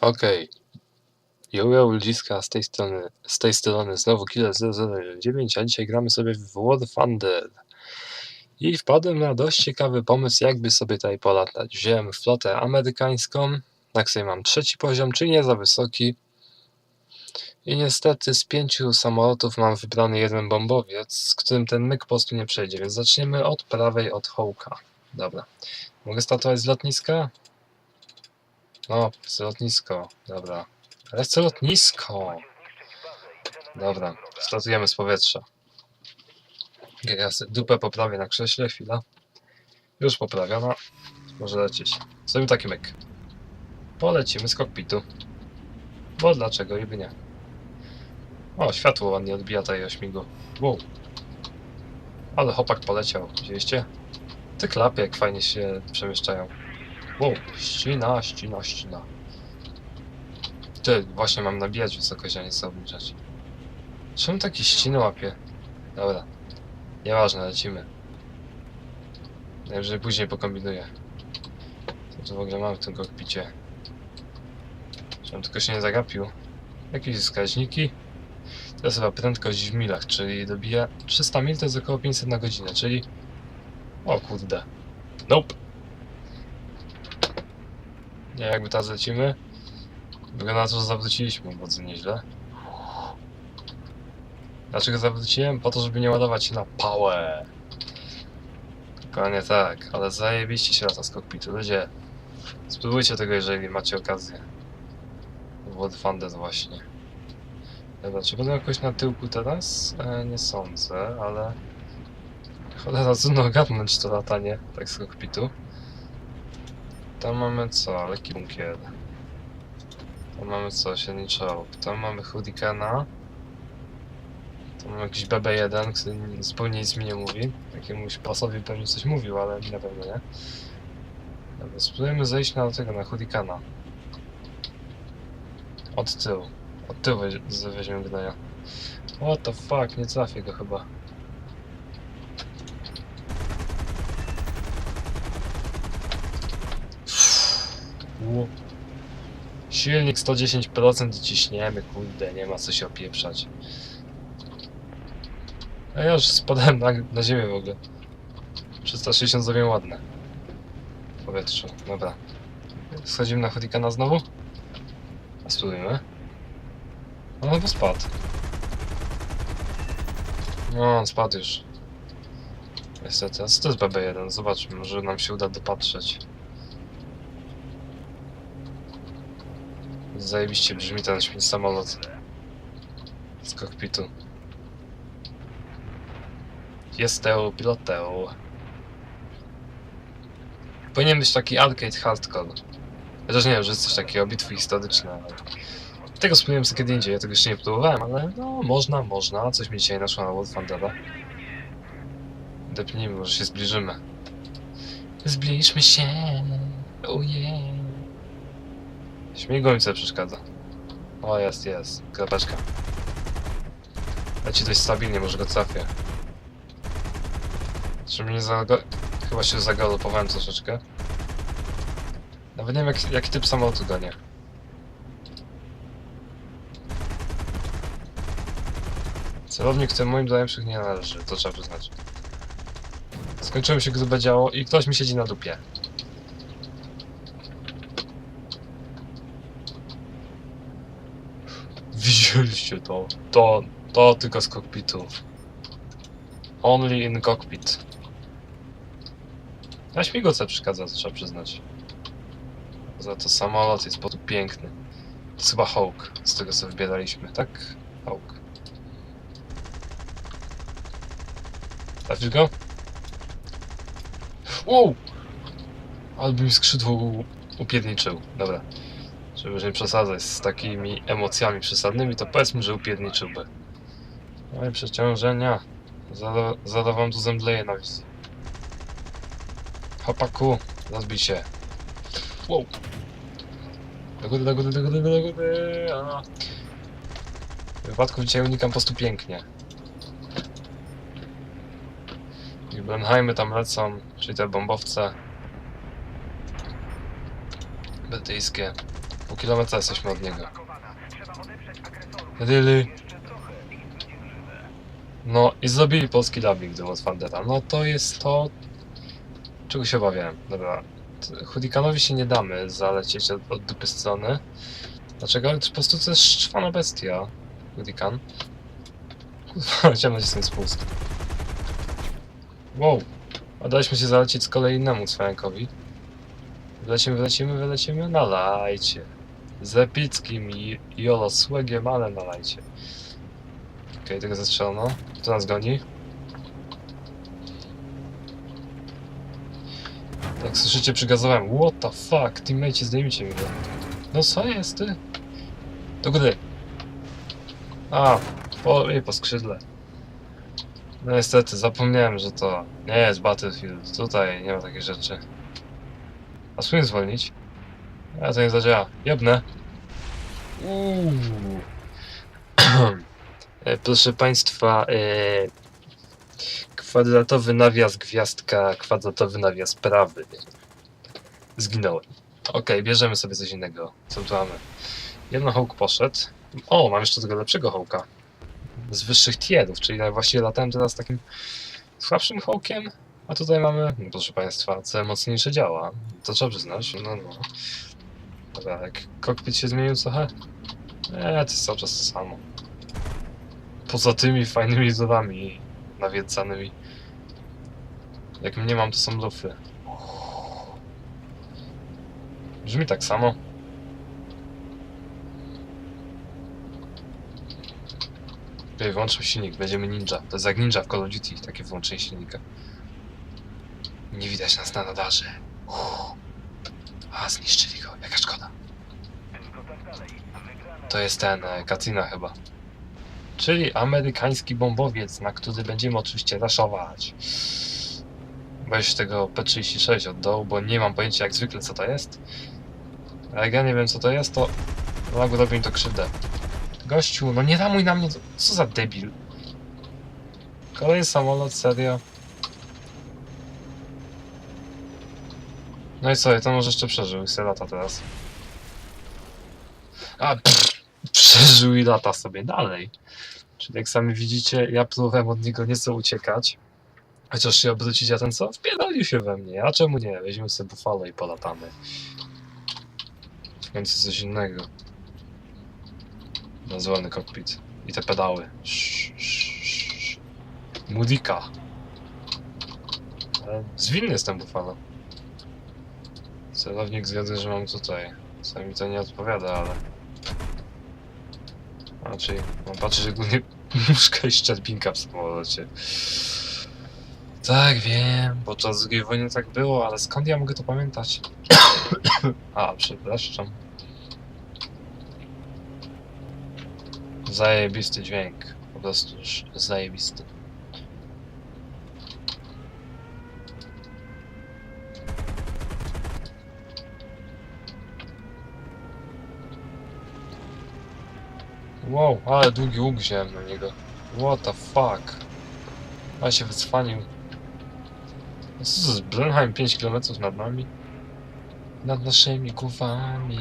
Okej. Jojo ludziska z tej strony, z tej strony znowu Killer 0019, a dzisiaj gramy sobie w War Thunder. I wpadłem na dość ciekawy pomysł, jakby sobie tutaj polatać. Wziąłem flotę amerykańską, tak sobie mam trzeci poziom, czy nie za wysoki. I niestety z pięciu samolotów mam wybrany jeden bombowiec, z którym ten myk po prostu nie przejdzie, więc zaczniemy od prawej, od Hołka. Dobra. Mogę startować z lotniska? No, chcę lotnisko. Dobra. Ale chcę lotnisko! Dobra, startujemy z powietrza. Ja dupę poprawię na krześle, chwila. Już poprawiona. Może lecieć. Zrobimy taki myk. Polecimy z kokpitu. Bo dlaczego i by nie. O, światło ładnie odbija tej ośmigu. Wow. Ale hopak poleciał, widzieliście? Te klapy jak fajnie się przemieszczają. Wow, ścina, ścina, ścina. Ty, właśnie mam nabijać wysokość, a nie sobie obniżać. Czemu taki ściny łapie? Dobra. Nieważne, lecimy. Najwyżej później pokombinuję. Co tu w ogóle mamy w tym kokpicie? Żebym tylko się nie zagapił. Jakieś wskaźniki. To jest chyba prędkość w milach, czyli dobija 300 mil to jest około 500 na godzinę, czyli... O kurde. Nope. Nie, jakby teraz lecimy. Wygląda na to, że zawróciliśmy bardzo nieźle. Dlaczego zawróciłem? Po to, żeby nie ładować się na pałę. Dokładnie tak, ale zajebiście się lata z kokpitu. Ludzie, spróbujcie tego, jeżeli macie okazję. World Thunder właśnie. Dobra, czy będę jakoś na tyłku teraz? E, nie sądzę, ale... Cholera, trudno ogarnąć to latanie, tak z kokpitu. Tam mamy co? Lekki bunkier. Tam mamy co? Średni czołg. Tam mamy Hurricana. Tam mamy jakiś BB-1, który ni- zupełnie nic mi nie mówi. Jakiemuś pasowi pewnie coś mówił, ale na pewno nie. Dobra, spróbujemy zejść na tego, na Hurricana. Od tyłu. Od tyłu weź- weźmiemy gnoja. What the fuck, nie trafię go chyba. Ło. Silnik 110% i ciśniemy, kurde, nie ma co się opieprzać. A ja już spadałem na, na ziemię w ogóle. 360 zrobię ładne. W powietrzu, dobra. Schodzimy na Hurricana znowu? A spróbujmy. No chyba spadł. No, on spadł już. Niestety, a co to jest BB1? Zobaczmy, może nam się uda dopatrzeć. Zajebiście brzmi ten śmieć samolot. Z kokpitu. Jestem pilotą. Powinien być taki arcade hardcore. Chociaż nie wiem, że jest coś takiego, bitwy historyczne. Tego spróbujemy sobie kiedy indziej, ja tego jeszcze nie próbowałem, ale no można, można. Coś mi dzisiaj naszło na World Thundera. Depnijmy, może się zbliżymy. Zbliżmy się. Śmigło mi sobie przeszkadza. O, jest, jest. Kropeczka. Leci dość stabilnie, może go trafię. Czy mnie zago... Chyba się zagalopowałem troszeczkę. Nawet nie wiem, jak, jaki typ samolotu gonię. Celownik ten moim zdaniem nie należy, to trzeba przyznać. Skończyło mi się grube działo i ktoś mi siedzi na dupie. Widzieliście to? To, to tylko z kokpitu. Only in cockpit. Na śmigłowce przeszkadza, trzeba przyznać. Za to samolot jest po piękny. To jest chyba Hawk, z tego co wybieraliśmy, tak? Hawk. Trafisz go? Wow! Albo mi skrzydło upierniczył. Dobra. Żeby nie przesadzać z takimi emocjami przesadnymi, to powiedzmy, że upierniczyłby. No i przeciążenia. Zada, zada tu zemdleje na wizji. Hopaku, rozbij się. Wow. Do góry, do góry, do góry, do góry. Wypadków dzisiaj unikam po prostu pięknie. I Blenheimy tam lecą, czyli te bombowce brytyjskie. Pół kilometra jesteśmy od niego. Really? No i zrobili polski dubbing do Thundera. No to jest to... Czego się obawiałem. Dobra. Hurikanowi się nie damy zalecieć od, od dupy strony. Dlaczego? Po prostu to jest szczwana bestia. Hurikan. Kurwa, ciemność jest ten spust. Wow. A daliśmy się zalecieć z kolei innemu cwajankowi. Wylecimy, wylecimy, wylecimy? Nalajcie. Z epickim i jolo słegiem, ale nalajcie. Okej, tego zastrzelono. Kto nas goni? Tak słyszycie, przygazowałem. What the fuck? Teammate, zdejmijcie mi go. No co jest ty? Do góry. A, po, nie, po skrzydle. No niestety, zapomniałem, że to nie jest Battlefield. Tutaj nie ma takich rzeczy. A spróbuję zwolnić. A to nie zadziała. Jebnę. Uuu. E, Proszę Państwa, e, kwadratowy nawias gwiazdka, kwadratowy nawias prawy. Zginąłem. Okej, bierzemy sobie coś innego. Co tu mamy? Jeden hołk poszedł. O, mam jeszcze tego lepszego hołka. Z wyższych tierów, czyli właściwie latałem teraz takim słabszym hołkiem. A tutaj mamy, no proszę Państwa, co mocniejsze działa. To trzeba przyznać, no no. Dobra, jak kokpit się zmienił trochę? Nie, to jest cały czas to samo. Poza tymi fajnymi zowami nawiedzanymi. Jak mnie mam, to są lufy. Brzmi tak samo. Okej, włączył silnik, będziemy ninja. To jest jak ninja w Call of Duty, takie wyłączenie silnika. Nie widać nas na radarze. Uff. A, zniszczyli go, jaka szkoda. To jest ten, e, Katrina chyba. Czyli amerykański bombowiec, na który będziemy oczywiście raszować. Weź tego P36 od dołu, bo nie mam pojęcia jak zwykle co to jest. A jak ja nie wiem co to jest, to lagu robi mi to krzywdę. Gościu, no nie ramuj na mnie, co za debil. Kolejny samolot, serio. No i co, to może jeszcze przeżył i sobie lata teraz. A, pff, przeżył i lata sobie dalej. Czyli jak sami widzicie, ja próbowałem od niego nieco uciekać. Chociaż się obrócić, a ten co? Wpierdolił się we mnie. A czemu nie? Weźmiemy sobie Buffalo i polatamy. W końcu coś innego. Nazwany kokpit. I te pedały. Mudika. Zwinny jest ten Buffalo. Celownik zgadza, że mam tutaj. Co mi to nie odpowiada, ale... Czyli mam patrzeć ogólnie muszka i szczerbinka w samolocie. Tak, wiem, podczas II wojny tak było, ale skąd ja mogę to pamiętać? A, przepraszam. Zajebisty dźwięk. Po prostu już zajebisty. Wow, ale długi łuk wziąłem na niego. What the fuck? A się wycwanił. Jest Blenheim 5 km nad nami? Nad naszymi głowami.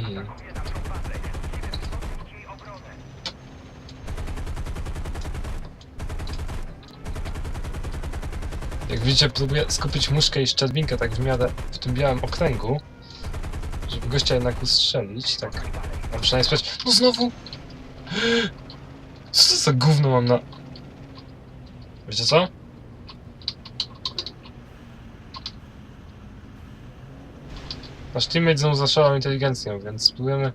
Jak widzicie, próbuję skupić muszkę i szczerbinkę tak w miarę w tym białym okręgu, żeby gościa jednak ustrzelić, tak. A przynajmniej sprawdzić. No znowu! Co to za gówno mam na... Wiecie co? Nasz teammate znowu zaszalał inteligencją, więc spróbujemy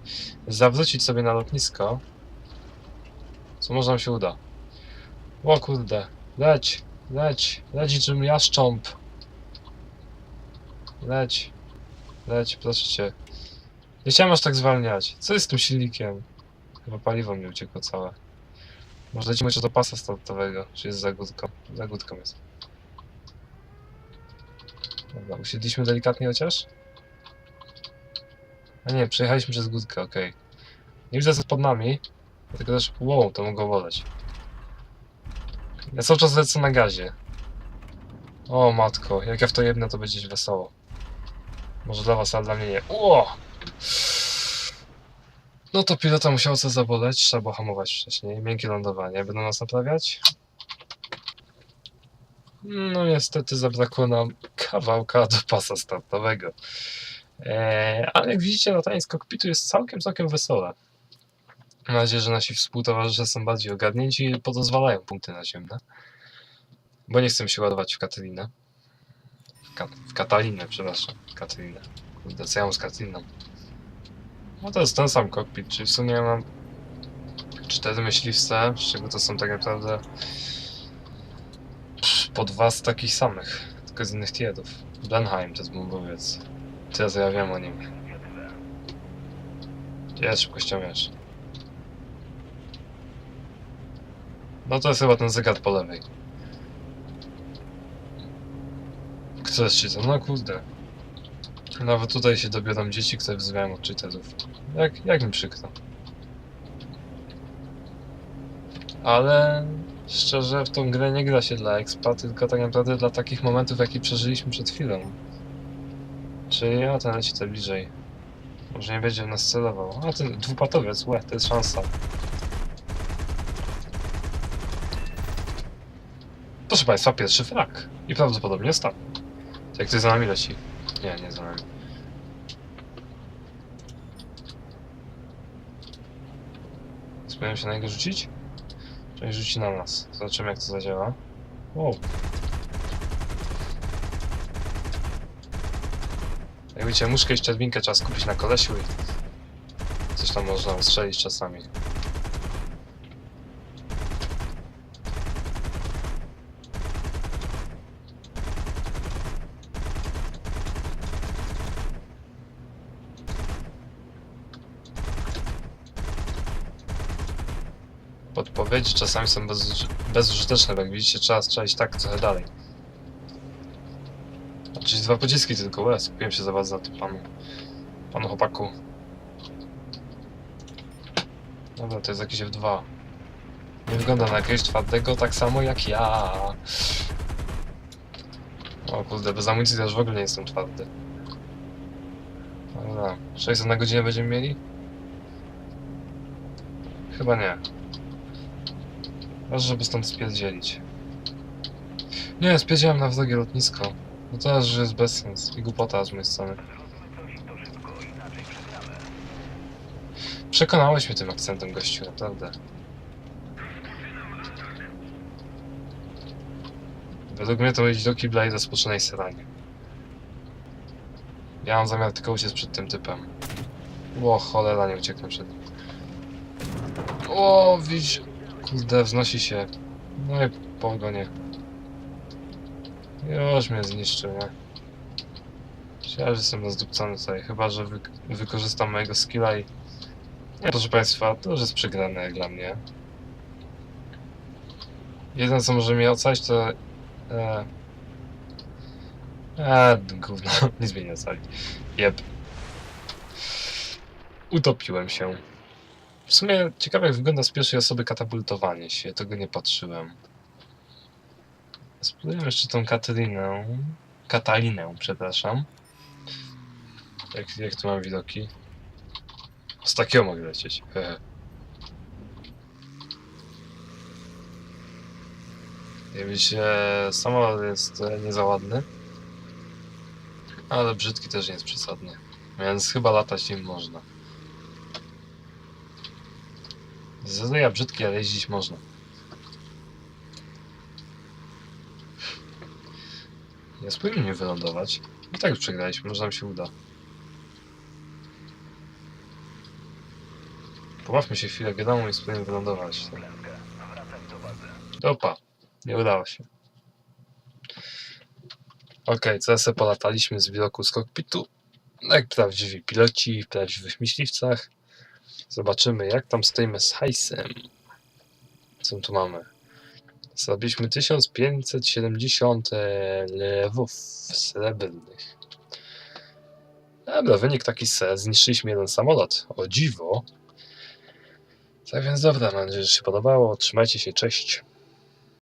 zawrócić sobie na lotnisko. Co może nam się uda. O kurde. Leć, leć, leć czym jaszcząb. Leć, leć, proszę cię. Nie chciałem aż tak zwalniać. Co jest z tym silnikiem? Chyba paliwo mi uciekło całe. Może lecimy jeszcze do pasa startowego, czy jest zagódką? Zagódką jest. Dobra, usiedliśmy delikatnie chociaż? A nie, przejechaliśmy przez górkę, okej. Nie widzę co pod nami, dlatego też... Wow, to mogło woleć. Ja cały czas lecę na gazie. O matko, jak ja w to jedno, to będzie wesoło. Może dla was, ale dla mnie nie. Ło! No to pilota musiało co zaboleć, trzeba było hamować wcześniej. Miękkie lądowanie, będą nas naprawiać? No niestety zabrakło nam kawałka do pasa startowego. Eee, ale jak widzicie, latanie z kokpitu jest całkiem, całkiem wesołe. Mam nadzieję, że nasi współtowarzysze są bardziej ogarnięci i podozwalają punkty naziemne. Bo nie chcę się ładować w Katalinę. W, Kat w Katalinę, przepraszam. Katalinę. Kurde, co ja mam z Kataliną? No to jest ten sam kokpit, czyli w sumie mam cztery myśliwce, z czego to są tak naprawdę po dwa z takich samych, tylko z innych tierów. Blenheim to jest bombowiec. Co ja wiem o nim. Jest szybkościomierz. No to jest chyba ten zegar po lewej. Kto jest cheater? No kurde. Nawet tutaj się dobiorą dzieci, które wzywają od cheaterów. Jak, jak mi przykro. Ale szczerze w tą grę nie gra się dla expa, tylko tak naprawdę dla takich momentów, jakie przeżyliśmy przed chwilą. Czyli ja ten leci bliżej. Może nie będzie nas celował. A ten dwupatowiec, łe, to jest szansa. Proszę Państwa, pierwszy frak. I prawdopodobnie ostatni. Jak ktoś za nami leci. Nie, nie za nami. Spróbujemy się na niego rzucić? Czyli rzuci na nas. Zobaczymy jak to zadziała. Wow. Jak wiecie, muszkę i szczerbinkę trzeba skupić na kolesiu i coś tam można ustrzelić czasami. Podpowiedzi czasami są bez, bezużyteczne, bo jak widzicie trzeba strzelić tak trochę dalej. Czyli dwa pociski tylko, ale skupiłem się za bardzo na tym panu. Panu chłopaku. Dobra, to jest jakiś F2. Nie wygląda na jakiegoś twardego tak samo jak ja. O kurde, bez amunicji już w ogóle nie jestem twardy. Dobra, 600 na godzinę będziemy mieli? Chyba nie. Ważne, żeby stąd spierdzielić. Nie, spierdziałem na wrogie lotnisko. No to aż jest bez sens i głupota z mojej strony. Przekonałeś mnie tym akcentem, gościu, naprawdę. Według mnie to iść do kibla i rozpoczynaj seranie. Ja mam zamiar tylko uciec przed tym typem. O, cholera, nie ucieknę przed nim. O, widz... Kurde, wznosi się. No i pogonie. Już mnie zniszczył, nie? Myślałem, że jestem rozdupcony tutaj, chyba że wy wykorzystam mojego skilla i... Nie, proszę państwa, to już jest przegrane jak dla mnie. Jedyne co może mnie ocalić to... E... Eee, gówno, nic mnie nie ocali. Jeb. Utopiłem się. W sumie ciekawe jak wygląda z pierwszej osoby katapultowanie się, tego nie patrzyłem. Spróbujemy jeszcze tą Katalinę. Katalinę, przepraszam. Jak, jak tu mam widoki? Z takiego mogę lecieć. Hehe. Jak widzicie, samolot jest e, nie za ładny. Ale brzydki też nie jest przesadnie. Więc chyba latać nim można. Zazwyczaj brzydki, ale jeździć można. Nie spróbujmy wylądować. I tak już przegraliśmy, może nam się uda. Pobawmy się chwilę wiadomo i spróbujemy wylądować. Opa, nie udało się. Ok, co polataliśmy z widoku z kokpitu. Jak prawdziwi piloci w prawdziwych myśliwcach. Zobaczymy jak tam stoimy z hajsem. Co tu mamy? Zrobiliśmy 1570 lewów srebrnych. Dobra, wynik taki se. Zniszczyliśmy jeden samolot. O dziwo. Tak więc dobra, mam nadzieję, że się podobało. Trzymajcie się, cześć.